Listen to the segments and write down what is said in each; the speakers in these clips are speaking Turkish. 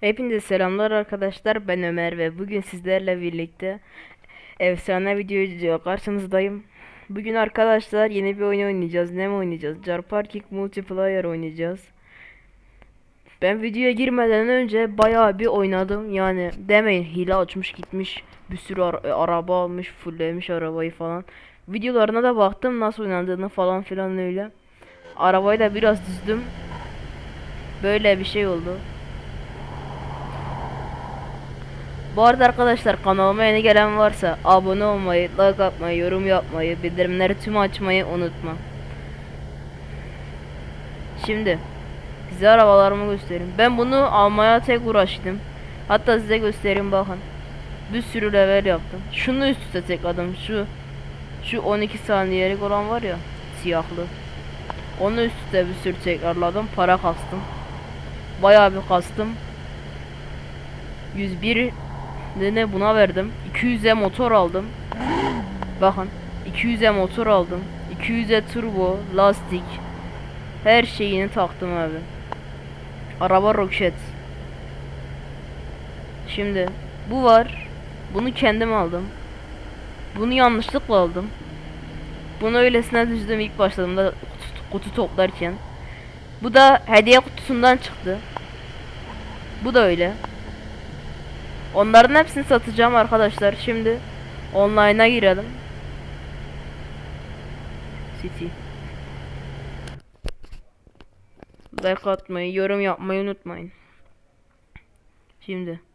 Hepinize selamlar arkadaşlar. Ben Ömer ve bugün sizlerle birlikte efsane video karşınızdayım. Bugün arkadaşlar yeni bir oyun oynayacağız. Ne mi oynayacağız? Jar Parking Multiplayer oynayacağız. Ben videoya girmeden önce bayağı bir oynadım. Yani demeyin hile açmış gitmiş. Bir sürü ara- araba almış, fulllemiş arabayı falan. Videolarına da baktım nasıl oynandığını falan filan öyle. Arabayı da biraz düzdüm. Böyle bir şey oldu. Bu arada arkadaşlar kanalıma yeni gelen varsa abone olmayı, like atmayı, yorum yapmayı, bildirimleri tüm açmayı unutma. Şimdi size arabalarımı göstereyim. Ben bunu almaya tek uğraştım. Hatta size göstereyim bakın. Bir sürü level yaptım. Şunu üst üste tek Şu şu 12 saniyelik olan var ya siyahlı. Onu üst üste bir sürü tekrarladım. Para kastım. Bayağı bir kastım. 101 ne buna verdim. 200'e motor aldım. Bakın 200'e motor aldım. 200'e turbo, lastik. Her şeyini taktım abi. Araba roket. Şimdi bu var. Bunu kendim aldım. Bunu yanlışlıkla aldım. Bunu öylesine düzdüm ilk başladığımda kutu, kutu toplarken. Bu da hediye kutusundan çıktı. Bu da öyle. Onların hepsini satacağım arkadaşlar. Şimdi online'a girelim. City. Like atmayı, yorum yapmayı unutmayın. Şimdi.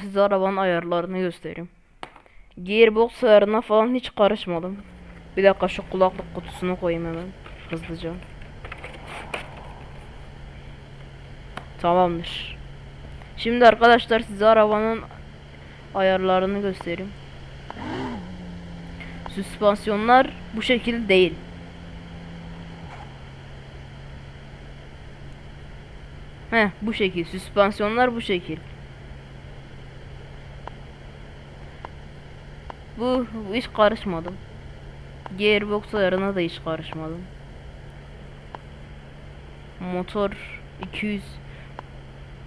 Size arabanın ayarlarını göstereyim. Gearbox ayarına falan hiç karışmadım. Bir dakika şu kulaklık kutusunu koyayım hemen. Hızlıca. Tamamdır. Şimdi arkadaşlar size arabanın ayarlarını göstereyim. Süspansiyonlar bu şekil değil. Heh bu şekil. Süspansiyonlar bu şekil. Bu, hiç karışmadım. Gearbox ayarına da hiç karışmadım. Motor 200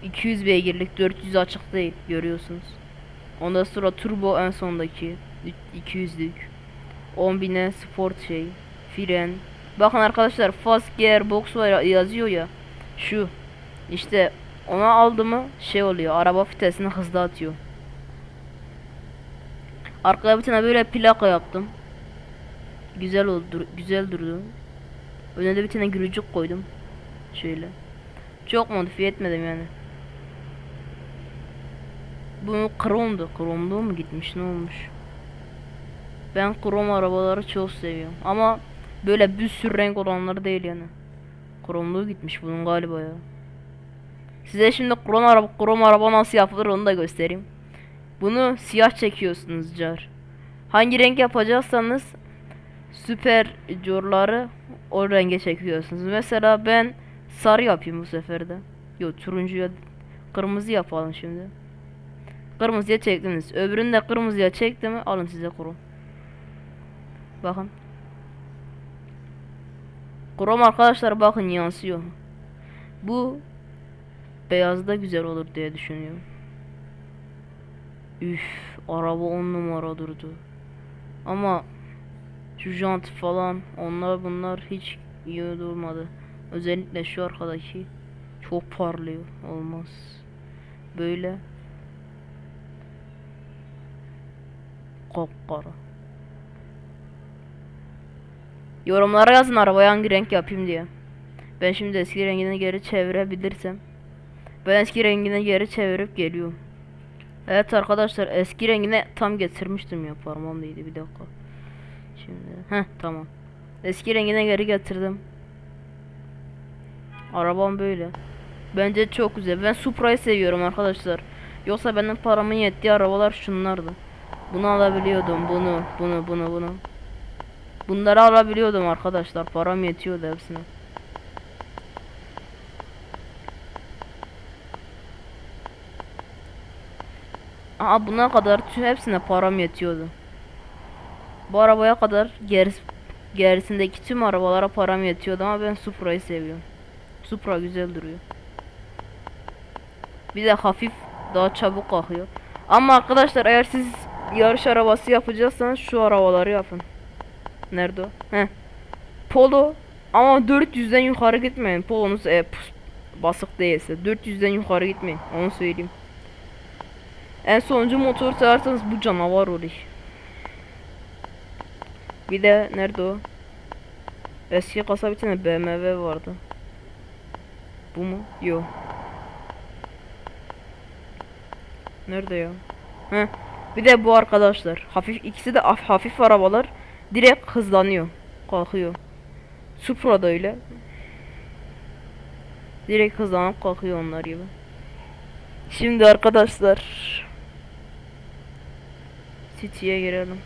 200 beygirlik 400 açık değil görüyorsunuz. Ondan sonra turbo en sondaki 200'lük. 10.000'e sport şey, fren. Bakın arkadaşlar fast gearbox var yazıyor ya. Şu işte ona aldı mı şey oluyor. Araba vitesini hızlı atıyor. Arkaya bir tane böyle plaka yaptım. Güzel oldu, güzel durdu. Önüne de bir tane gülücük koydum. Şöyle. Çok modifiye etmedim yani. Bu kromdu. Kromluğu mu gitmiş ne olmuş? Ben krom arabaları çok seviyorum. Ama böyle bir sürü renk olanları değil yani. Kromluğu gitmiş bunun galiba ya. Size şimdi krom araba, krom araba nasıl yapılır onu da göstereyim. Bunu siyah çekiyorsunuz car. Hangi renk yapacaksanız süper corları o renge çekiyorsunuz. Mesela ben sarı yapayım bu sefer de. Yok turuncuya kırmızı yapalım şimdi. Kırmızıya çektiniz. Öbürünü de kırmızıya çekti mi alın size krom. Bakın. Krom arkadaşlar bakın yansıyor. Bu beyazda güzel olur diye düşünüyorum. Üf, araba on numara durdu. Ama şu jant falan onlar bunlar hiç iyi durmadı. Özellikle şu arkadaki çok parlıyor. Olmaz. Böyle Kapkara. Yorumlara yazın arabaya hangi renk yapayım diye. Ben şimdi eski rengine geri çevirebilirsem. Ben eski rengine geri çevirip geliyorum. Evet arkadaşlar eski rengine tam getirmiştim ya parmağım değdi bir dakika. Şimdi heh tamam. Eski rengine geri getirdim. Arabam böyle. Bence çok güzel. Ben Supra'yı seviyorum arkadaşlar. Yoksa benim paramın yettiği arabalar şunlardı. Bunu alabiliyordum. Bunu, bunu, bunu, bunu. Bunları alabiliyordum arkadaşlar. Param yetiyordu hepsine. Aa buna kadar tüm hepsine param yetiyordu. Bu arabaya kadar geris, gerisindeki tüm arabalara param yetiyordu ama ben Supra'yı seviyorum. Supra güzel duruyor. Bir de hafif daha çabuk kalkıyor. Ama arkadaşlar eğer siz yarış arabası yapacaksanız şu arabaları yapın. Nerede o? Heh. Polo ama 400'den yukarı gitmeyin. Polonuz e, basık değilse 400'den yukarı gitmeyin. Onu söyleyeyim. En sonuncu motor sayarsanız bu canavar olur. Bir de nerede o? Eski kasa bir tane BMW vardı. Bu mu? Yok. Nerede ya? Heh. Bir de bu arkadaşlar. Hafif ikisi de haf- hafif arabalar. Direkt hızlanıyor. Kalkıyor. Supra da öyle. Direkt hızlanıp kalkıyor onlar gibi. Şimdi arkadaşlar City'ye girelim.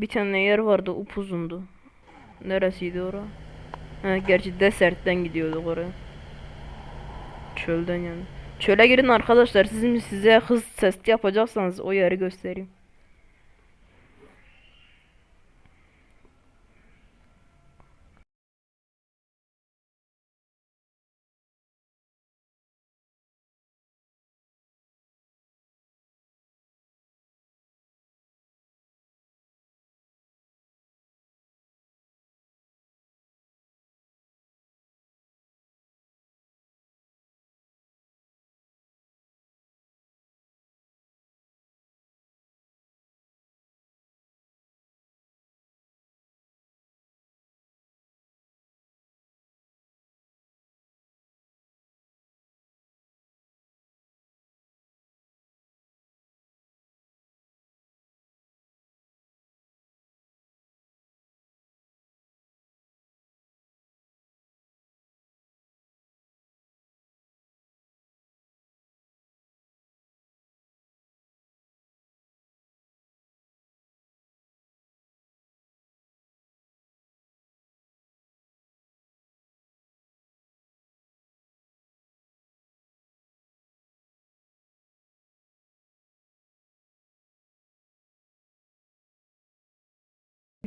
Bir tane yer vardı upuzundu. Neresiydi ora? Ha, gerçi desertten gidiyorduk oraya. Çölden yani. Çöle girin arkadaşlar. Sizin size hız testi yapacaksanız o yeri göstereyim.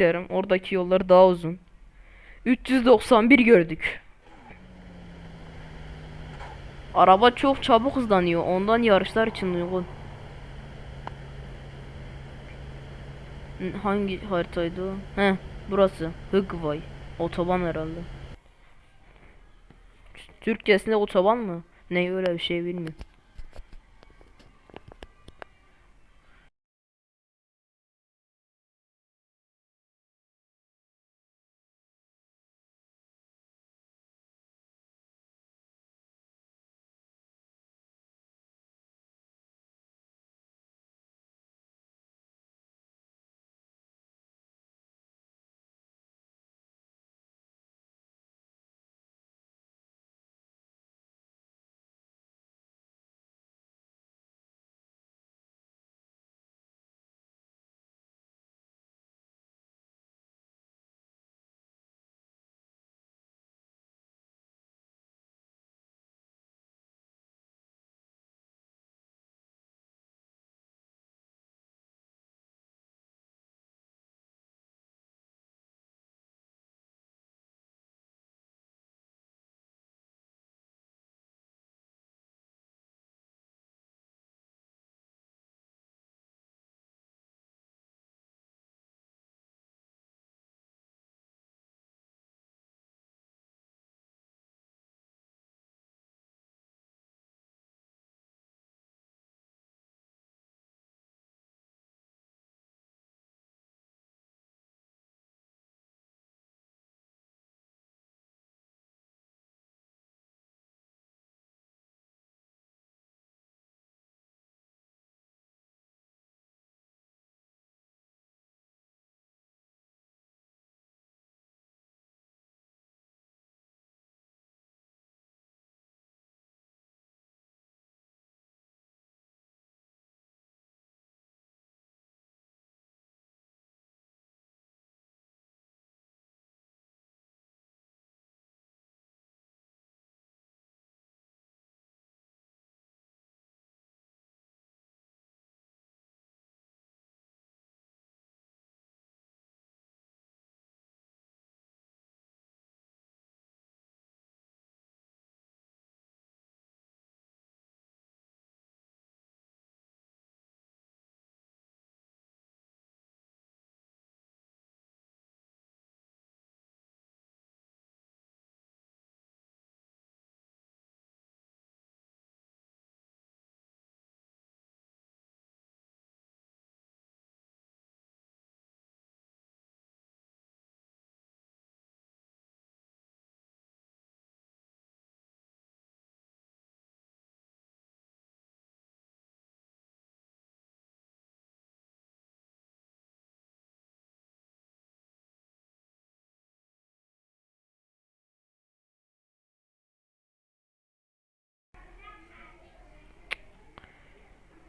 Derim oradaki yollar daha uzun. 391 gördük. Araba çok çabuk hızlanıyor. Ondan yarışlar için uygun. Hangi haritaydı o? He, burası. Hıgvay. Otoban herhalde. Türkçesinde otoban mı? Ne öyle bir şey bilmiyorum.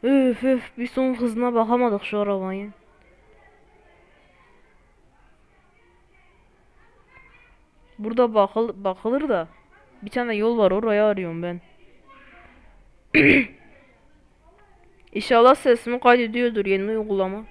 Üf üf bir son hızına bakamadık şu arabanın. Burada bakıl bakılır da bir tane yol var oraya arıyorum ben. İnşallah sesimi kaydediyordur yeni uygulama.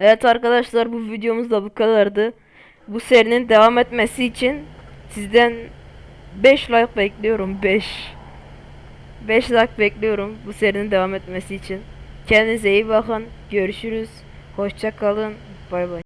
Evet arkadaşlar bu videomuz da bu kadardı. Bu serinin devam etmesi için sizden 5 like bekliyorum 5. 5 like bekliyorum bu serinin devam etmesi için. Kendinize iyi bakın. Görüşürüz. Hoşça kalın. Bay bay.